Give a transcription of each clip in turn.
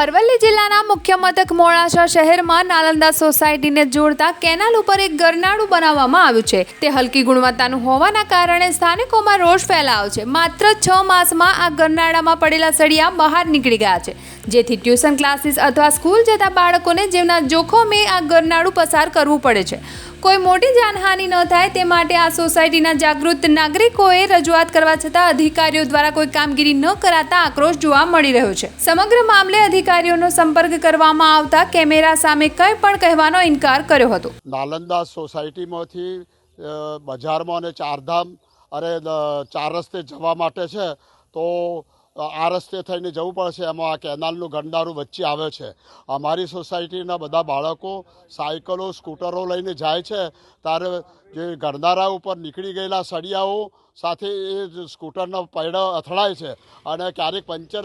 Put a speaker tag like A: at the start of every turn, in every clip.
A: અરવલ્લી જિલ્લાના મુખ્ય મથક મોડાસા શહેરમાં નાલંદા સોસાયટીને જોડતા કેનાલ ઉપર એક ગરનાળું બનાવવામાં આવ્યું છે. તે હલકી ગુણવત્તાનું હોવાના કારણે સ્થાનિકોમાં રોષ ફેલાયો છે. માત્ર છ માસમાં આ ગરનાળામાં પડેલા સળિયા બહાર નીકળી ગયા છે. જેથી ટ્યુશન ક્લાસીસ અથવા સ્કૂલ જતા બાળકોને જેમના જોખમે આ ગરનાળું પસાર કરવું પડે છે. કોઈ મોટી જાનહાનિ ન થાય તે માટે આ સોસાયટીના જાગૃત નાગરિકોએ રજૂઆત કરવા છતાં અધિકારીઓ દ્વારા કોઈ કામગીરી ન કરાતા આક્રોશ જોવા મળી રહ્યો છે. સમગ્ર મામલે અધિકારીઓનો સંપર્ક કરવામાં આવતા કેમેરા સામે કંઈ પણ કહેવાનો ઇનકાર કર્યો હતો.
B: નાલંદા સોસાયટીમાંથી બજારમાં અને ચારધામ અને ચાર રસ્તે જવા માટે છે, તો આ રસ્તે થઈને જવું પડશે. એમાં આ કેનાલનું ગંડારું વચ્ચે આવે છે. અમારી સોસાયટીના બધા બાળકો સાયકલો, સ્કૂટરો લઈને જાય છે. ત્યારે જે ગરનારા ઉપર નીકળી ગયેલા સળિયાઓ સાથે એ સ્કૂટરના પૈડા અથડાય છે. અને ક્યારેક પંચર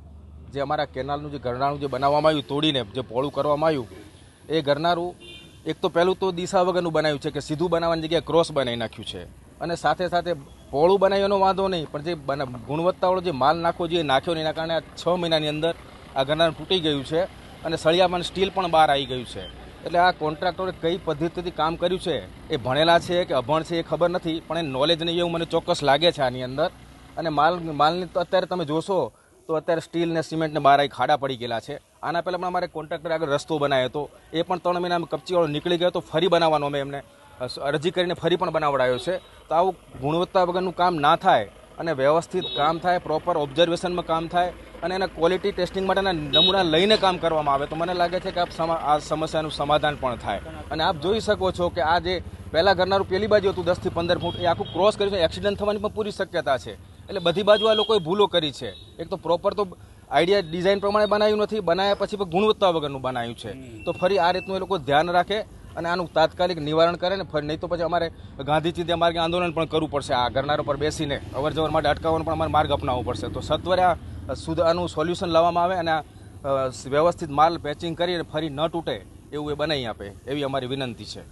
C: જે અમારા કેનાલનું જે ગરનાળું જે બનાવવામાં આવ્યું, તોડીને જે પોળું કરવામાં આવ્યું, એ ગરનારું એક તો પહેલું તો દિશા વગરનું બનાવ્યું છે કે સીધું બનાવવાની જગ્યાએ ક્રોસ બનાવી નાખ્યું છે. અને સાથે સાથે પોળું બનાવ્યો એનો વાંધો નહીં, પણ જે ગુણવત્તાવાળો જે માલ નાખવો જોઈએ નાખ્યો નહીં, એના કારણે આ છ મહિનાની અંદર આ ગરનારું તૂટી ગયું છે અને સળિયામાં સ્ટીલ પણ બહાર આવી ગયું છે. એટલે આ કોન્ટ્રાક્ટરે કઈ પદ્ધતિથી કામ કર્યું છે એ ભણેલા છે કે અભણ છે એ ખબર નથી, પણ એ નોલેજ નહીં એવું મને ચોક્કસ લાગે છે આની અંદર. અને માલ, માલની અત્યારે તમે જોશો તો અત્યારે સ્ટીલ ને સિમેન્ટ ને બારાય ખાડા પડી ગયેલા છે. આના પહેલાં પણ અમારે કોન્ટ્રાક્ટર આગળ રસ્તો બનાવ્યો હતો. એ પણ ત્રણ મહિના કપચીવાળો નીકળી ગયો તો ફરી બનાવવાનો અમે એમને અરજી કરીને ફરી પણ બનાવડાયો છે. તો આવું ગુણવત્તા વગરનું કામ ના થાય અને વ્યવસ્થિત કામ થાય પ્રોપર ઓબ્ઝર્વેશનમાં કામ થાય અને એના ક્વોલિટી ટેસ્ટિંગ માટેના નમૂના લઈને કામ કરવામાં આવે તો મને લાગે છે કે આપ સમા- આ સમસ્યાનું સમાધાન પણ થાય. અને આપ જોઈ શકો છો કે આ જે પહેલાં ઘરનારું પેલી બાજુ હતું દસથી પંદર ફૂટ, એ આખું ક્રોસ કર્યું છે. એક્સિડન્ટ થવાની પણ પૂરી શક્યતા છે. એટલે બધી બાજુ આ લોકોએ ભૂલો કરી છે. એક તો પ્રોપર તો આઈડિયા ડિઝાઇન પ્રમાણે બનાવ્યું નથી બનાવ્યા પછી પણ ગુણવત્તા વગરનું બનાવ્યું છે. તો ફરી આ રીતનું એ લોકો ધ્યાન રાખે અને આનું તાત્કાલિક નિવારણ કરે ને ફરી નહીં તો પછી અમારે ગાંધી ચિંતા માર્ગે આંદોલન પણ કરવું પડશે. આ ગરનારો પર બેસીને અવર જવર માટે અટકાવવાનો પણ અમારે માર્ગ અપનાવવો પડશે. તો સત્વરે આ સુધ આનું સોલ્યુશન લાવવામાં આવે અને વ્યવસ્થિત માલ પેચિંગ કરી અને ફરી ન તૂટે એવું એ બનાવી આપે એવી અમારી વિનંતી છે.